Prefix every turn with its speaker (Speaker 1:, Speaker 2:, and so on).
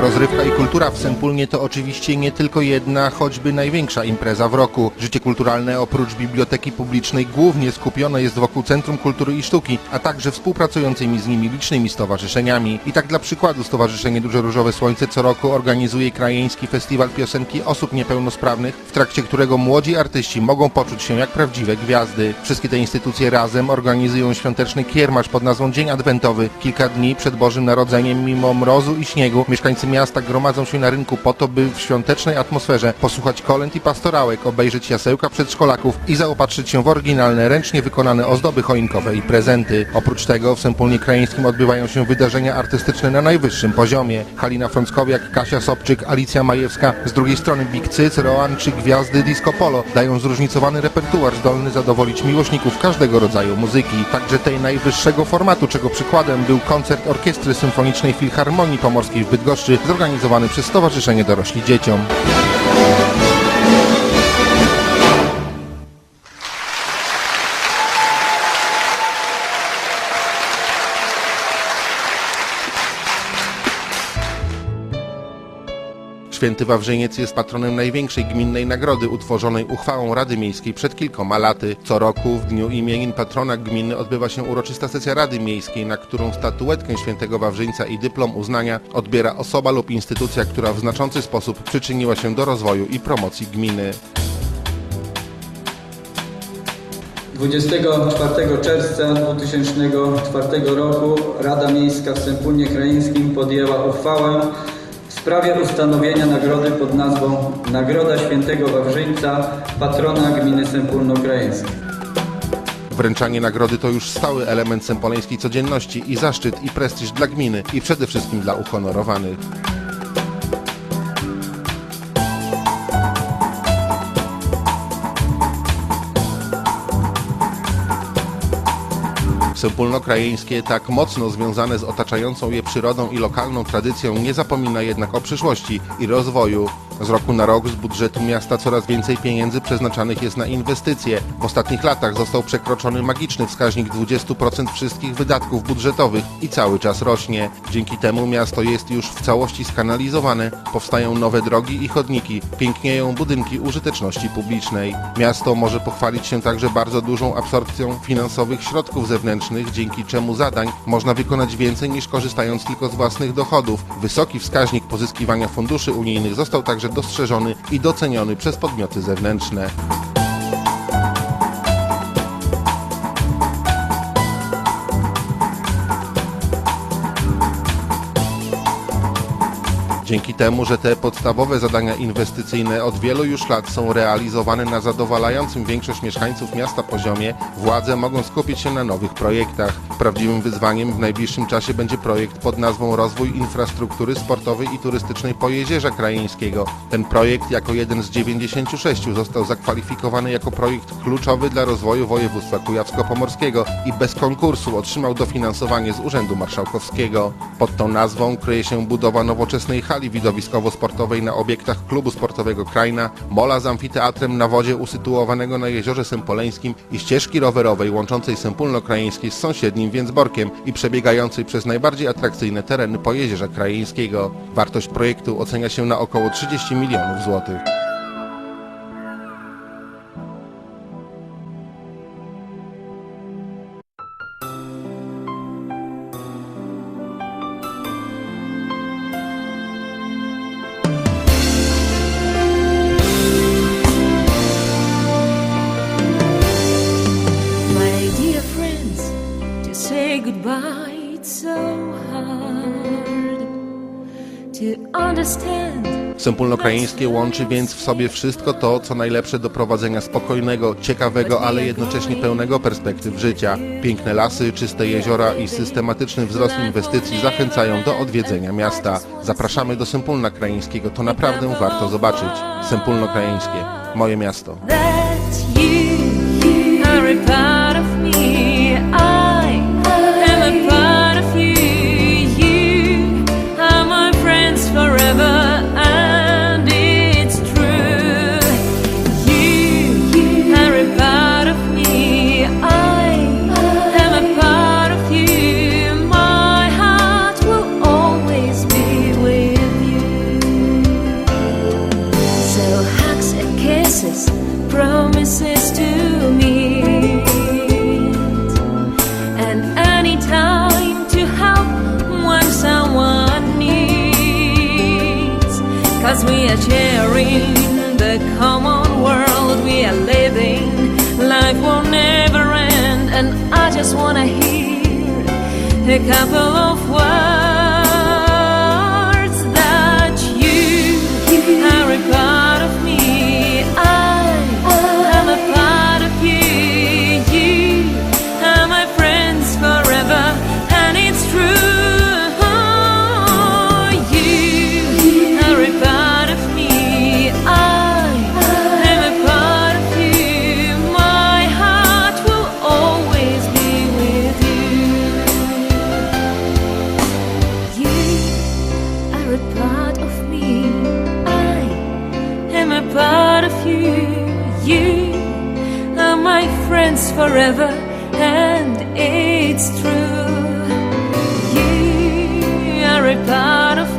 Speaker 1: Rozrywka i kultura w Sempulnie to oczywiście nie tylko jedna, choćby największa impreza w roku. Życie kulturalne oprócz biblioteki publicznej głównie skupione jest wokół Centrum Kultury i Sztuki, a także współpracującymi z nimi licznymi stowarzyszeniami. I tak dla przykładu Stowarzyszenie Duże Różowe Słońce co roku organizuje krajeński festiwal piosenki osób niepełnosprawnych, w trakcie którego młodzi artyści mogą poczuć się jak prawdziwe gwiazdy. Wszystkie te instytucje razem organizują świąteczny kiermasz pod nazwą Dzień Adwentowy. Kilka dni przed Bożym Narodzeniem, mimo mrozu i śniegu, mieszkańcy miasta gromadzą się na rynku po to, by w świątecznej atmosferze posłuchać kolęd i pastorałek, obejrzeć jasełka przedszkolaków i zaopatrzyć się w oryginalne, ręcznie wykonane ozdoby choinkowe i prezenty. Oprócz tego w Sempólnie Krajeńskim odbywają się wydarzenia artystyczne na najwyższym poziomie. Halina Frąckowiak, Kasia Sobczyk, Alicja Majewska, z drugiej strony Big Cyc, Roan czy gwiazdy Disco Polo dają zróżnicowany repertuar zdolny zadowolić miłośników każdego rodzaju muzyki, także tej najwyższego formatu, czego przykładem był koncert Orkiestry Symfonicznej Filharmonii Pomorskiej w Bydgoszczy, zorganizowany przez Stowarzyszenie Dorośli Dzieciom. Święty Wawrzyniec jest patronem największej gminnej nagrody utworzonej uchwałą Rady Miejskiej przed kilkoma laty. Co roku w dniu imienin patrona gminy odbywa się uroczysta sesja Rady Miejskiej, na którą statuetkę świętego Wawrzyńca i dyplom uznania odbiera osoba lub instytucja, która w znaczący sposób przyczyniła się do rozwoju i promocji gminy.
Speaker 2: 24 czerwca 2004 roku Rada Miejska w Sępólnie Krajeńskim podjęła uchwałę w sprawie ustanowienia nagrody pod nazwą Nagroda Świętego Wawrzyńca, patrona gminy Sępólno-Krajeńskiej.
Speaker 1: Wręczanie nagrody to już stały element sempoleńskiej codzienności i zaszczyt i prestiż dla gminy i przede wszystkim dla uhonorowanych. Sempólno-krajeńskie, tak mocno związane z otaczającą je przyrodą i lokalną tradycją, nie zapomina jednak o przyszłości i rozwoju. Z roku na rok z budżetu miasta coraz więcej pieniędzy przeznaczanych jest na inwestycje. W ostatnich latach został przekroczony magiczny wskaźnik 20% wszystkich wydatków budżetowych i cały czas rośnie. Dzięki temu miasto jest już w całości skanalizowane, powstają nowe drogi i chodniki, pięknieją budynki użyteczności publicznej. Miasto może pochwalić się także bardzo dużą absorpcją finansowych środków zewnętrznych, dzięki czemu zadań można wykonać więcej niż korzystając tylko z własnych dochodów. Wysoki wskaźnik pozyskiwania funduszy unijnych został także dostrzeżony i doceniony przez podmioty zewnętrzne. Dzięki temu, że te podstawowe zadania inwestycyjne od wielu już lat są realizowane na zadowalającym większość mieszkańców miasta poziomie, władze mogą skupić się na nowych projektach. Prawdziwym wyzwaniem w najbliższym czasie będzie projekt pod nazwą Rozwój infrastruktury sportowej i turystycznej Pojezierza Krajeńskiego. Ten projekt jako jeden z 96 został zakwalifikowany jako projekt kluczowy dla rozwoju województwa kujawsko-pomorskiego i bez konkursu otrzymał dofinansowanie z Urzędu Marszałkowskiego. Pod tą nazwą kryje się budowa nowoczesnej hali widowiskowo-sportowej na obiektach klubu sportowego Krajna, mola z amfiteatrem na wodzie usytuowanego na jeziorze Sempoleńskim i ścieżki rowerowej łączącej Sempólno-Krajeńskie z sąsiednim Więcborkiem i przebiegającej przez najbardziej atrakcyjne tereny Pojezierza Krajeńskiego. Wartość projektu ocenia się na około 30 milionów złotych.
Speaker 3: Understand.
Speaker 1: Sempólno-krajeńskie łączy więc w sobie wszystko to, co najlepsze do prowadzenia spokojnego, ciekawego, ale jednocześnie pełnego perspektyw życia. Piękne lasy, czyste jeziora i systematyczny wzrost inwestycji zachęcają do odwiedzenia miasta. Zapraszamy do Sempólna Krajeńskiego, to naprawdę warto zobaczyć. Sempólno Krajeńskie, moje miasto.
Speaker 3: Cause we are sharing the common world we are living. Life will never end, and I just wanna hear a couple of words but of you. You are my friends forever, and it's true. You are a part of